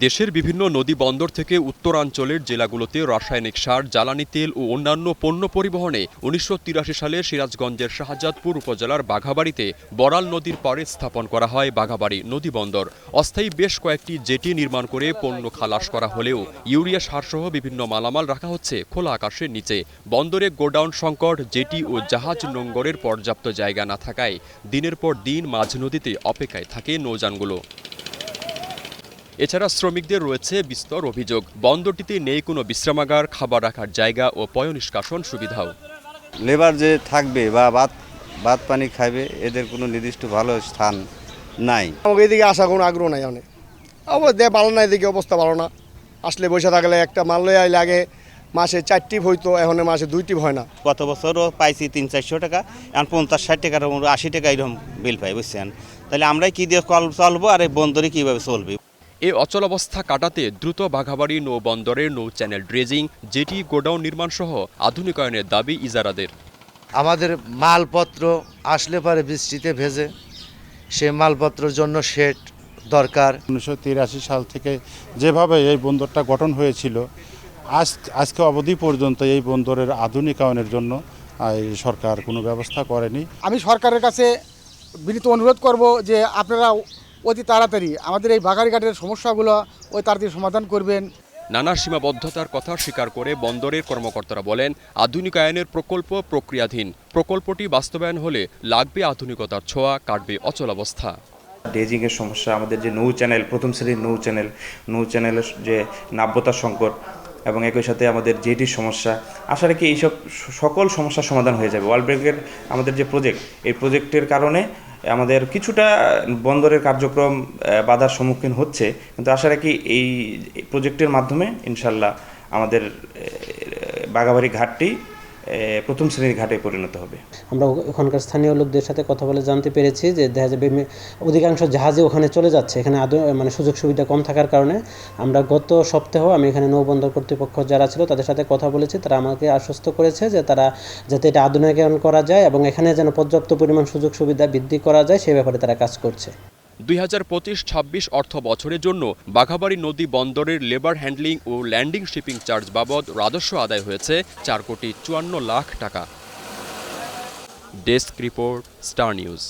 দেশের বিভিন্ন নদী বন্দর থেকে উত্তরাঞ্চলের জেলাগুলোতে রাসায়নিক সার, জ্বালানি তেল ও অন্যান্য পণ্য পরিবহনে উনিশশো তিরাশি সালে সিরাজগঞ্জের শাহজাদপুর উপজেলার বাঘাবাড়িতে বড়াল নদীর পাড়ে স্থাপন করা হয় বাঘাবাড়ি নদী বন্দর। অস্থায়ী বেশ কয়েকটি জেটি নির্মাণ করে পণ্য খালাস করা হলেও ইউরিয়া সারসহ বিভিন্ন মালামাল রাখা হচ্ছে খোলা আকাশের নিচে। বন্দরে গোডাউন সংকট, জেটি ও জাহাজ নোঙ্গরের পর্যাপ্ত জায়গা না থাকায় দিনের পর দিন মাঝ নদীতে অপেক্ষায় থাকে নৌযানগুলো। এছাড়া শ্রমিকদের রয়েছে বিস্তর অভিযোগ। বন্দরটিতে নেই কোনো বিশ্রামাগার খাবার রাখার জায়গা ও পয় নিষ্কাশন সুবিধাও। লেবার যে থাকবে বা ভাত ভাত পানি খাইবে এদের কোনো নির্দিষ্ট ভালো স্থান নাই। আমাকে এদিকে আসা কোনো আগ্রহ নাই অনেক। অবস্থা ভালো না এদিকে অবস্থা ভালো না। আসলে বসে থাকলে একটা মাল লয়ে আইলে আগে মাসে চারটি হইতো এখন মাসে দুইটি হয় না। গত বছরও পাইছি তিন চারশো টাকা এখন পঞ্চাশ ষাট টাকার আশি টাকা এরকম বিল পাই বুঝছেন? তাহলে আমরাই কী দিয়ে কল চলবো আর এই বন্দরে কীভাবে চলবে? এ অচলাবস্থা কাটাতে দ্রুত বাঘাবাড়ি নৌ বন্দরের নৌ চ্যানেল ড্রেজিং জেটি গোডাউন নির্মাণ সহ আধুনিকায়নের দাবি ইজারাদের। আমাদের মালপত্র আসলে পারে বৃষ্টিতে ভেজে সে মালপত্রের জন্য শেড দরকার। উনিশশো তিরাশি সাল থেকে যেভাবে এই বন্দরটা গঠন হয়েছিল আজ আজকে অবধি পর্যন্ত এই বন্দরের আধুনিকায়নের জন্য সরকার কোনো ব্যবস্থা করেনি। আমি সরকারের কাছে বিনীত অনুরোধ করব যে আপনারা অতি তাড়াতাড়ি। আমাদের এই বাগারিঘাটের সমস্যাগুলো ওই তাড়াতাড়ি সমাধান করবেন। নানা সীমাবদ্ধতার কথা স্বীকার করে বন্দরের কর্মকর্তারা বলেন আধুনিকায়নের প্রকল্প প্রক্রিয়াধীন। প্রকল্পটি বাস্তবায়ন হলে লাগবে আধুনিকতার ছোঁয়া কাটবে অচলাবস্থা ডেজিংয়ের সমস্যা আমাদের যে নৌ চ্যানেল প্রথম শ্রেণির নৌ চ্যানেল নৌ চ্যানেলের যে নাব্যতার সংকট এবং একই সাথে আমাদের জেটির সমস্যা আশা রাখি এইসব সকল সমস্যার সমাধান হয়ে যাবে। ওয়ার্ল্ড ব্যাংকের আমাদের যে প্রজেক্ট এই প্রজেক্টের কারণে আমাদের কিছুটা বন্দরের কার্যক্রম বাধার সম্মুখীন হচ্ছে। কিন্তু আশা রাখি এই প্রজেক্টের মাধ্যমে, ইনশাল্লাহ আমাদের বাঘাবাড়ি ঘাটটি প্রথম শ্রেণির ঘাটে পরিণত হবে। আমরা ওখানকার স্থানীয় লোকদের সাথে কথা বলে জানতে পেরেছি যে দেখা যাবে অধিকাংশ জাহাজে ওখানে চলে যাচ্ছে। এখানে আদৌ মানে সুযোগ সুবিধা কম থাকার কারণে আমরা গত সপ্তাহ আমি এখানে নৌবন্দর কর্তৃপক্ষ যারা ছিল তাদের সাথে কথা বলেছি। তারা আমাকে আশ্বস্ত করেছে যে তারা যাতে এটা আধুনিকায়ন করা যায় এবং এখানে যেন পর্যাপ্ত পরিমাণ সুযোগ সুবিধা বৃদ্ধি করা যায়, সে ব্যাপারে তারা কাজ করছে। দুই হাজার পঁচিশ ছাব্বিশ অর্থ বছরের জন্য বাঘাবাড়ি নদী বন্দরের লেবার হ্যান্ডলিং ও ল্যান্ডিং শিপিং চার্জ বাবদ রাজস্ব আদায় হয়েছে চার কোটি চুয়ান্ন লাখ টাকা। Desk report, star news.